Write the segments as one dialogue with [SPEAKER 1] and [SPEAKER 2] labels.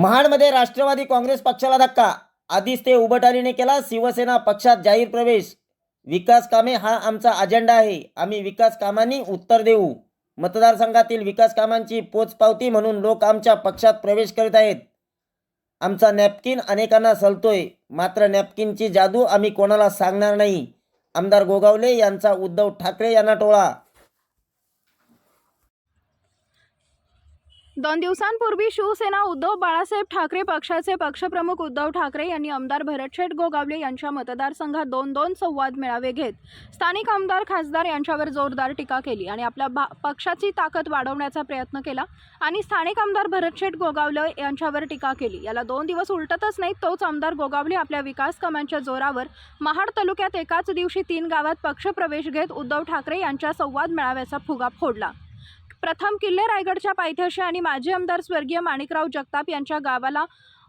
[SPEAKER 1] महाडमध्ये राष्ट्रवादी काँग्रेस पक्षाला धक्का. आधीच ते उबटालीने केला. शिवसेना पक्षात जाहीर प्रवेश. विकास कामे हा आमचा अजेंडा आहे. आम्ही विकास कामांनी उत्तर देऊ. मतदारसंघातील विकास कामांची पोचपावती म्हणून लोक आमच्या पक्षात प्रवेश करीत आहेत. आमचा नॅपकिन अनेकांना सलतोय. मात्र नॅपकिनची जादू आम्ही कोणाला सांगणार नाही. आमदार गोगावले यांचा उद्धव ठाकरे यांना टोळा.
[SPEAKER 2] दोन दिवसांपूर्वी शिवसेना उद्धव बाळासाहेब ठाकरे पक्षाचे पक्षप्रमुख उद्धव ठाकरे यांनी आमदार भरतशेठ गोगावले यांच्या मतदारसंघात दोन दोन संवाद मेळावे घेत. स्थानिक आमदार खासदार यांच्यावर जोरदार टीका केली आणि आपल्या भा पक्षाची ताकद वाढवण्याचा प्रयत्न केला आणि स्थानिक आमदार भरतशेठ गोगावले यांच्यावर टीका केली. याला दोन दिवस उलटतच नाही तोच आमदार गोगावले आपल्या विकास कामांच्या जोरावर महाड तालुक्यात एकाच दिवशी तीन गावात पक्षप्रवेश घेत उद्धव ठाकरे यांच्या संवाद मेळाव्याचा फुगा फोडला. प्रथम किल्ले रायगडच्या पायथ्याशी आणि माजी आमदार स्वर्गीय माणिकराव जगताप यांच्या गावाला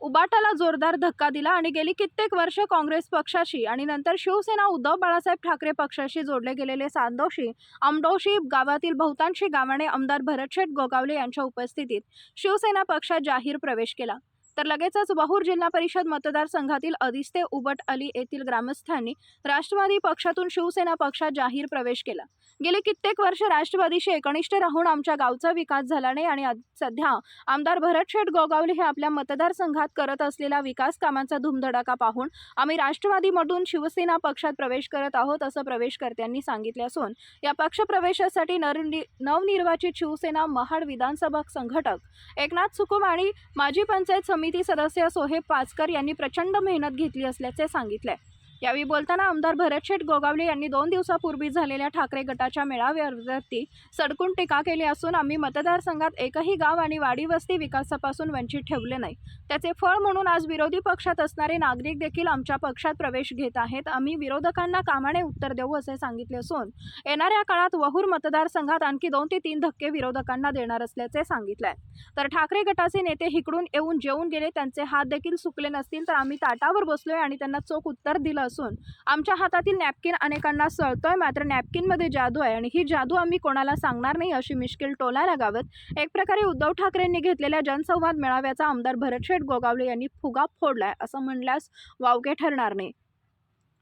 [SPEAKER 2] उबाटाला जोरदार धक्का दिला आणि गेली कित्येक वर्ष काँग्रेस पक्षाशी आणि नंतर शिवसेना उद्धव बाळासाहेब ठाकरे पक्षाशी जोडले गेलेले सांदोशी आमडोशी गावातील बहुतांशी गावाने आमदार भरतशेठ गोगावले यांच्या उपस्थितीत शिवसेना पक्षात जाहीर प्रवेश केला. तर लगेचच वहूर जिल्हा परिषद मतदारसंघातील अदिस्ते उबट अली येथील ग्रामस्थांनी राष्ट्रवादी पक्षातून शिवसेना पक्षात जाहीर प्रवेश केला. गेले कित्येक वर्ष राष्ट्रवादीशी एकनिष्ठ राहून आमच्या गावचा विकास झाला नाही आणि सध्या आमदार भरतशेठ गोगावले हे आपल्या मतदारसंघात करत असलेल्या विकास कामांचा धुमधडाका पाहून आम्ही राष्ट्रवादीमधून शिवसेना पक्षात प्रवेश करत आहोत असं प्रवेशकर्त्यांनी सांगितले असून या पक्षप्रवेशासाठी नरनि नवनिर्वाचित शिवसेना महाड विधानसभा संघटक एकनाथ सुकुम आणि माजी पंचायत समिती सदस्य सोहेब पाचकर यांनी प्रचंड मेहनत घेतली असल्याचे सांगितले यावेळी बोलताना आमदार भरत शेठ गोगावले यांनी दोन दिवसापूर्वी झालेल्या ठाकरे गटाच्या मेळाव्यावरती सडकून टीका केली असून आम्ही मतदारसंघात एकही गाव आणि वाडी वस्ती विकासापासून वंचित ठेवले नाही. त्याचे फळ म्हणून आज विरोधी पक्षात असणारे नागरिक देखील आमच्या पक्षात प्रवेश घेत आहेत. आम्ही विरोधकांना कामाने उत्तर देऊ असे सांगितले असून येणाऱ्या काळात वहूर मतदारसंघात आणखी दोन ते तीन धक्के विरोधकांना देणार असल्याचे सांगितले तर ठाकरे गटाचे नेते हिकडून येऊन जेवून गेले. त्यांचे हात देखील सुकले नसतील तर आम्ही ताटावर बसलोय आणि त्यांना चोख उत्तर दिलं असून आमच्या हातातील नॅपकिन अनेकांना सळतोय मात्र नॅपकिनमध्ये जादू आहे आणि ही जादू आम्ही कोणाला सांगणार नाही अशी मिश्किल टोला लगावत एक प्रकारे उद्धव ठाकरेंनी घेतलेल्या जनसंवाद मेळाव्याचा आमदार भरतशेठ गोगावले यांनी फुगा फोडलाय असं म्हणल्यास वावगे ठरणार नाही.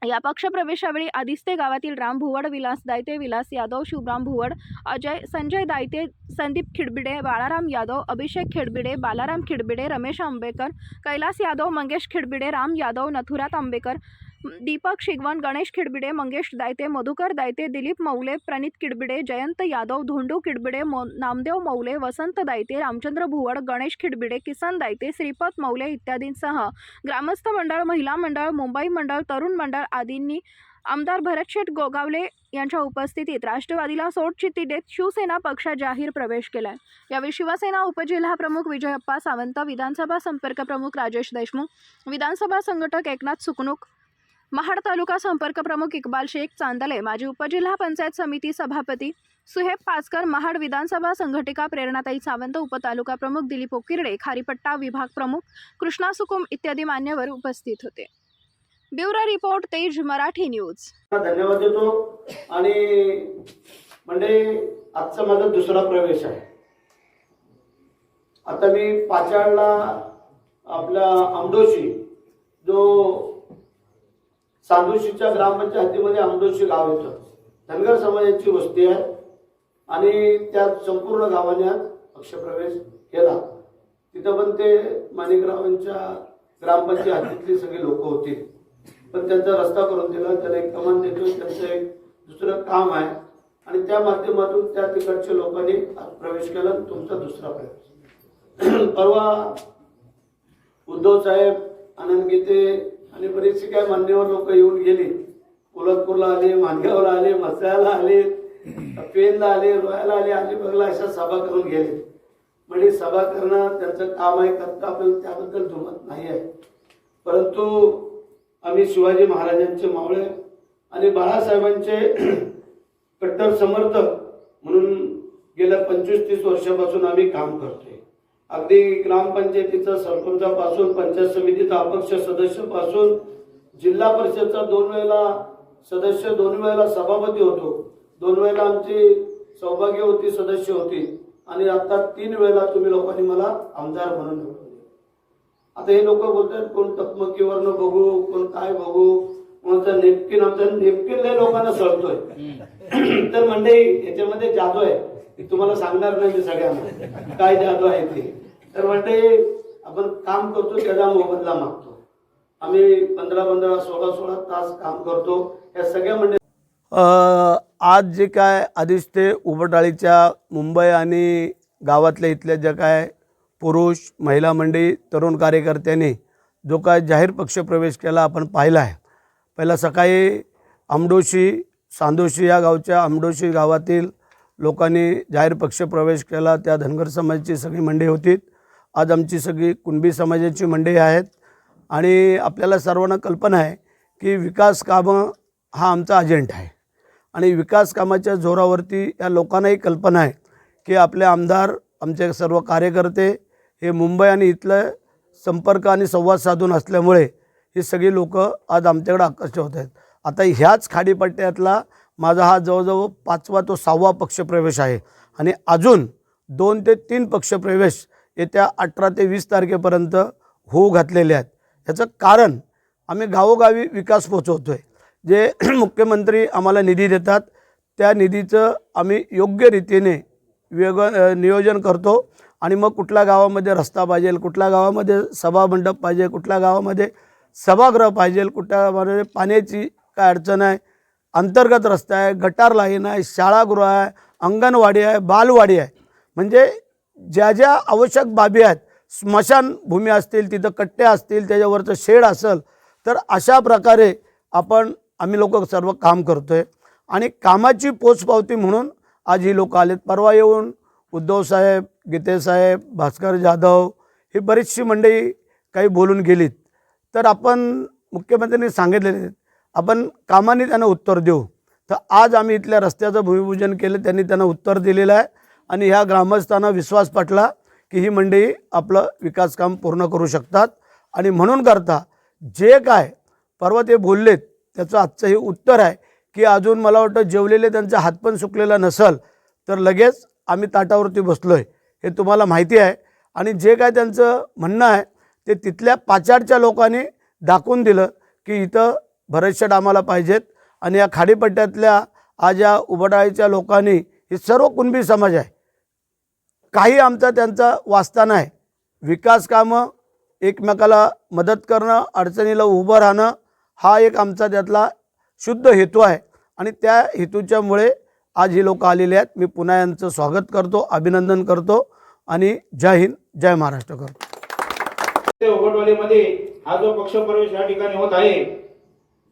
[SPEAKER 2] या पक्षप्रवेशावेळी आदिस्ते गावातील राम भुवड विलास दायते विलास यादव शिवराम भुवड अजय संजय दायते संदीप खिडबिडे बाळाराम यादव अभिषेक खिडबिडे बालाराम खिडबिडे रमेश आंबेकर कैलास यादव मंगेश खिडबिडे राम यादव नथुरात आंबेकर दीपक शिगवण गणेश खिडबिडे मंगेश दायते मधुकर दायते दिलीप मौले प्रणित किडबिडे जयंत यादव धोंडू किडबिडे मो नामदेव मौले वसंत दायते रामचंद्र भुवड गणेश खिडबिडे किसन दायते श्रीपद मौले इत्यादींसह ग्रामस्थ मंडळ महिला मंडळ मुंबई मंडळ तरुण मंडळ आदींनी आमदार भरतशेठ गोगावले यांच्या उपस्थितीत राष्ट्रवादीला सोडचिठ्ठी देत शिवसेना पक्षात जाहीर प्रवेश केलाय. यावेळी शिवसेना उपजिल्हा प्रमुख विजयप्पा सावंत विधानसभा संपर्क प्रमुख राजेश देशमुख विधानसभा संघटक एकनाथ सुकणूक महाड तालुका संपर्क प्रमुख इक्बाल शेख चांदले माजी उपजिल्हा पंचायत समिती सभापती सुहेब पाचकर महाड विधानसभा संघटिका प्रेरणाताई सावंत उपतालुका प्रमुख दिलीप ओकिर्डे खारीपट्टा विभाग प्रमुख कृष्णा सुकुम इत्यादी मान्यवर उपस्थित होते. ब्युरो रिपोर्ट तेज मराठी न्यूज.
[SPEAKER 3] धन्यवाद देतो. आणि म्हणजे आजचा माझा दुसरा प्रवेश आहे. आता मी पाचाडला आपला आमडोशी जो सांदोशीच्या ग्रामपंचायत हद्दीमध्ये गाव येतं धनगर समाजाची वस्ती आहे. आणि त्या संपूर्ण गावाने आज पक्षप्रवेश केला. तिथं पण ते माणिकरावांच्या ग्रामपंचायत हद्दीतली सगळी लोक होती. पण त्यांचा रस्ता करून दिला. त्याला एक कमान देतो. त्यांचं एक दुसरं काम आहे. आणि त्या माध्यमातून त्या तिकडच्या लोकांनी प्रवेश केला. तुमचा दुसरा प्रवेश. परवा उद्धव साहेब आनंद गीते आणि बरेचसे काय मान्यवर लोक येऊन गेली. कोल्हापूरला आले मानगावला आले मसाळ्याला आले पेनला आले रोयाला आले अलिबागला अशा सभा करून गेले. म्हणजे सभा करणं त्यांचं काम आहे करता आपल्याला त्याबद्दल दुमत नाही आहे. परंतु आम्ही शिवाजी महाराजांचे मावळे आणि बाळासाहेबांचे कट्टर समर्थक म्हणून गेल्या पंचवीस तीस वर्षापासून आम्ही काम करतोय. अगदी ग्रामपंचायतीचा सरपंचापासून पंचायत समितीचा अपक्ष सदस्यापासून जिल्हा परिषदचा दोन वेळेला सदस्य दोन वेळेला सभापती होतो. दोन वेळेला आमची सौभाग्यवती सदस्य होती. आणि आता तीन वेळेला तुम्ही लोकांनी मला आमदार म्हणून.
[SPEAKER 4] आता हे लोक बोलतात कोण तकमकीवरनं बघू कोण काय बघू? कोणाचं नेपकिन आमचं नेपकिन लय लोकांना सळतोय. तर मंडळी याच्यामध्ये जादू आहे. हे तुम्हाला सांगणार नाही मी सगळ्यांना. काय जादू आहे ते. तर मंडळी आपण काम करतो त्याचा मोबदला मागतो. आम्ही पंधरा पंधरा सोळा सोळा तास काम करतो. या सगळ्या
[SPEAKER 3] म्हणजे आज जे काय आधीच ते उबटाळीच्या मुंबई आणि गावातल्या इथल्या ज्या काय पुरुष महिला मंडळी तरुण कार्यकर्त्यांनी जो काय जाहीर पक्षप्रवेश केला आपण पाहिला आहे. पहिला सकाळी आमडोशी सांदोशी या गावच्या आमडोशी गावातील लोकांनी जाहीर पक्षप्रवेश केला त्या धनगर समाजाची सगळी मंडळी होती. आज आमची सगळी कुणबी समाजाची मंडळी आहेत. आणि आपल्याला सर्वांना कल्पना आहे की विकास कामं हा आमचा अजेंडा आहे. आणि विकास कामाच्या जोरावरती या लोकांनाही कल्पना आहे की आपले आमदार आमचे सर्व कार्यकर्ते हे मुंबई आणि इथलं संपर्क आणि संवाद साधून असल्यामुळे ही सगळी लोकं आज आमच्याकडे आकर्षित होत आहेत. आता ह्याच खाडीपट्ट्यातला माझा हा जवळजवळ पाचवा तो सहावा पक्षप्रवेश आहे. आणि अजून दोन ते तीन पक्षप्रवेश येत्या अठरा ते वीस तारखेपर्यंत होऊ घातलेले आहेत. याचं कारण आम्ही गावोगावी विकास पोचवतो आहे जे मुख्यमंत्री आम्हाला निधी देतात त्या निधीचं आम्ही योग्य रीतीने वेग नियोजन करतो. आणि मग कुठल्या गावामध्ये रस्ता पाहिजे कुठल्या गावामध्ये सभामंडप पाहिजे कुठल्या गावामध्ये सभागृह पाहिजे कुठल्या गावामध्ये पाण्याची काय अडचण आहे अंतर्गत रस्ता आहे गटार लाईन आहे शाळागृह आहे अंगणवाडी आहे बालवाडी आहे. म्हणजे ज्या ज्या आवश्यक बाबी आहेत स्मशानभूमी असतील तिथं कट्टे असतील त्याच्यावरचं शेड असेल तर अशा प्रकारे आपण आम्ही लोक सर्व काम करतो आहे आणि कामाची पोचपावती म्हणून आज ही लोक आलेत. परवा येऊन उद्धवसाहेब गीतेसाहेब भास्कर जाधव ही बरीचशी मंडळी काही बोलून गेलीत. तर आपण मुख्यमंत्र्यांनी सांगितलेले आहेत, आपण कामाने त्यांना उत्तर देऊ. तर आज आम्ही इथल्या रस्त्याचं भूमिपूजन केलं त्यांनी त्यांना उत्तर दिलेलं आहे आणि ह्या ग्रामस्थांना विश्वास पटला की ही मंडळी आपलं विकास काम पूर्ण करू शकतात. आणि म्हणून करता जे काय परवा ते बोललेत त्याचं आजचं हे उत्तर आहे की अजून मला वाटतं जेवलेले त्यांचा हात पण सुकलेला नसल तर लगेच आम्ही ताटावरती बसलो आहे हे तुम्हाला माहिती आहे. आणि जे काय त्यांचं म्हणणं आहे ते तिथल्या पाचाडच्या लोकांनी दाखवून दिलं की इथं बरेचशा आम्हाला पाहिजेत. आणि या खाडीपट्ट्यातल्या आज या उबडाळीच्या लोकांनी हे सर्व कुणबी समाज आहे. काही आमचा त्यांचा वास्ता नाही. विकास कामं एकमेकाला मदत करणं अडचणीला उभं राहणं हा एक आमचा त्यातला शुद्ध हेतू आहे. आणि त्या हेतूच्यामुळे आज ही लोक आलेली आहेत. मी पुन्हा यांचं स्वागत करतो अभिनंदन करतो आणि जय हिंद जय महाराष्ट्र करतो.
[SPEAKER 5] उघडवालीमध्ये हा जो पक्षप्रवेश या ठिकाणी होत आहे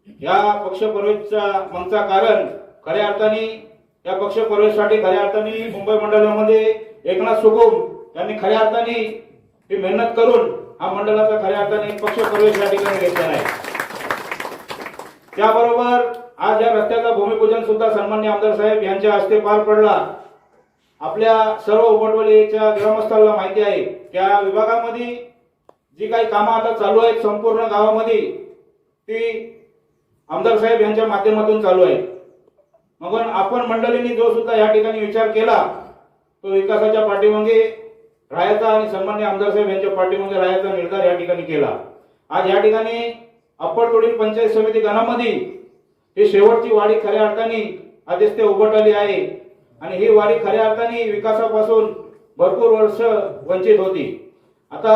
[SPEAKER 5] या पक्षप्रवेशचा मागचा कारण खऱ्या अर्थाने या पक्षप्रवेशासाठी खऱ्या अर्थाने मुंबई मंडळामध्ये एकनाथ सुगम यांनी खऱ्या अर्थाने ही मेहनत करून हा मंडळाचा खऱ्या अर्थाने पक्षप्रवेश या ठिकाणी घेतला आहे. त्याबरोबर आज या रस्त्याचा भूमिपूजन सुद्धा सन्मान्य आमदार साहेब यांच्या हस्ते पार पडला. आपल्या सर्व उमटवलीच्या ग्रामस्थांना माहिती आहे त्या विभागामध्ये जी काही कामं आता चालू आहेत संपूर्ण गावामध्ये ती आमदार साहेब यांच्या माध्यमातून चालू आहे. मग आपण मंडळींनी जो सुद्धा या ठिकाणी विचार केला तो विकासाच्या पाठीमागे राहायचा आणि सन्मान्य आमदार साहेब यांच्या पाठीमागे राहायचा निर्धार या ठिकाणी केला. आज या ठिकाणी अप्पर तोडील पंचायत समिती गणामध्ये ही शेवटची वाडी खऱ्या अर्थाने आधीच ते उभट आली आहे आणि ही वाडी खऱ्या अर्थाने विकासापासून भरपूर वर्ष वंचित होती. आता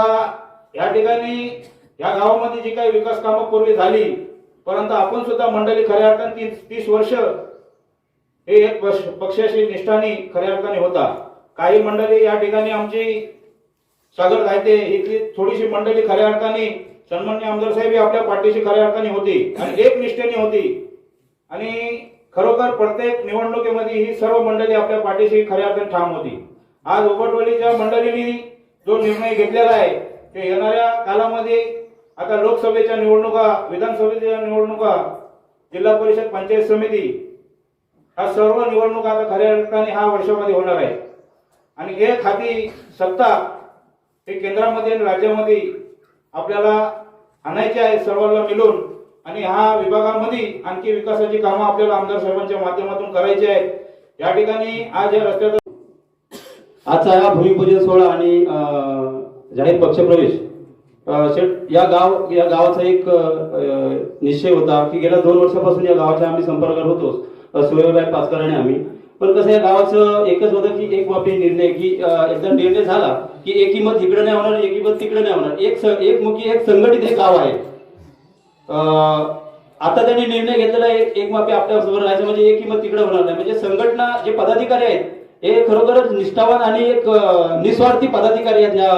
[SPEAKER 5] या ठिकाणी या गावामध्ये जी काही विकास कामं पूर्वी झाली परंतु आपण सुद्धा मंडळी खऱ्या अर्थाने तीस तीस वर्ष हे एक पक्ष- पक्षाशी निष्ठाने खऱ्या अर्थाने होता. काही मंडळी या ठिकाणी आमची सागर गायते इथली थोडीशी मंडळी खऱ्या अर्थाने सन्मान्य आमदार साहेब ही आपल्या पाठीशी खऱ्या अर्थाने होती आणि एक निष्ठेने होती. आणि खरोखर प्रत्येक निवडणुकीमध्ये ही सर्व मंडळी आपल्या पाठीशी खऱ्या अर्थाने ठाम होती. आज उबटवलीच्या मंडळींनी जो निर्णय घेतलेला आहे ते येणाऱ्या कालामध्ये आता लोकसभेच्या निवडणुका विधानसभेच्या निवडणुका जिल्हा परिषद पंचायत समिती हा सर्व निवडणुका आता खऱ्या अर्थाने हा वर्षामध्ये होणार आहे आणि हे खाती सत्ता हे केंद्रामध्ये आणि राज्यामध्ये आपल्याला आणायचे आहे सर्वांना मिळून. आणि हा विभागामध्ये आणखी विकासाची कामं आपल्याला आमदार साहेबांच्या माध्यमातून करायची आहेत. या ठिकाणी आज या रस्त्याचा
[SPEAKER 6] आजचा हा भूमिपूजन सोहळा आणि जाहीर पक्षप्रवेश शेठ या गाव या गावाचा एक निश्चय होता की गेल्या दोन वर्षापासून या गावाच्या आम्ही संपर्कात होतोच. सुयोबाई पाचकर आणि आम्ही. पण कसं या गावाचं एकच होतं की एक बाबी निर्णय की एकदा निर्णय झाला की एकी मत इकडे नाही होणार एकी मत तिकडे नाही होणार. एक एक एकमुखी एक संघटित हे गाव आहे. आता त्यांनी निर्णय घेतलेला आहे एक मापी आपल्यासमोर राहायचं म्हणजे एक मत तिकडे होणार नाही. म्हणजे संघटना जे पदाधिकारी आहेत हे खरोखरच निष्ठावान आणि एक निस्वार्थी पदाधिकारी आहेत या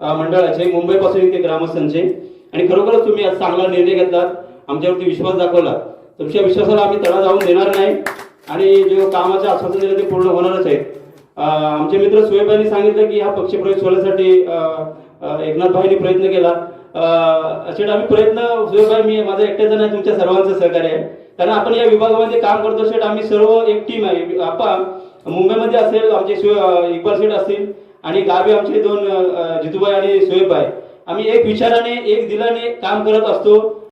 [SPEAKER 6] मंडळाचे मुंबईपासून ते ग्रामस्थांचे. आणि खरोखरच तुम्ही आज चांगला निर्णय घेतलात आमच्यावरती विश्वास दाखवला. तुमच्या विश्वासाला आम्ही तडा जाऊन देणार नाही. आणि जे कामाचं आश्वासन दिलं ते पूर्ण होणारच आहे आमचे मित्र सुहेबांनी सांगितलं की हा पक्षप्रवेश होण्यासाठी अ, प्रयत्न केला. असे आम्ही प्रयत्न सुहेबाई मी माझा एकट्याचं नाही तुमच्या सर्वांचं सहकार्य आहे. कारण आपण या विभागामध्ये काम करतो शेट आम्ही सर्व एक टीम आहे. आपण मुंबईमध्ये असेल आमचे इक्वल सीट असतील आणि गावी आमचे दोन जितूबाई आणि सोयबाई आम्ही एक विचाराने एक दिलाने काम करत असतो.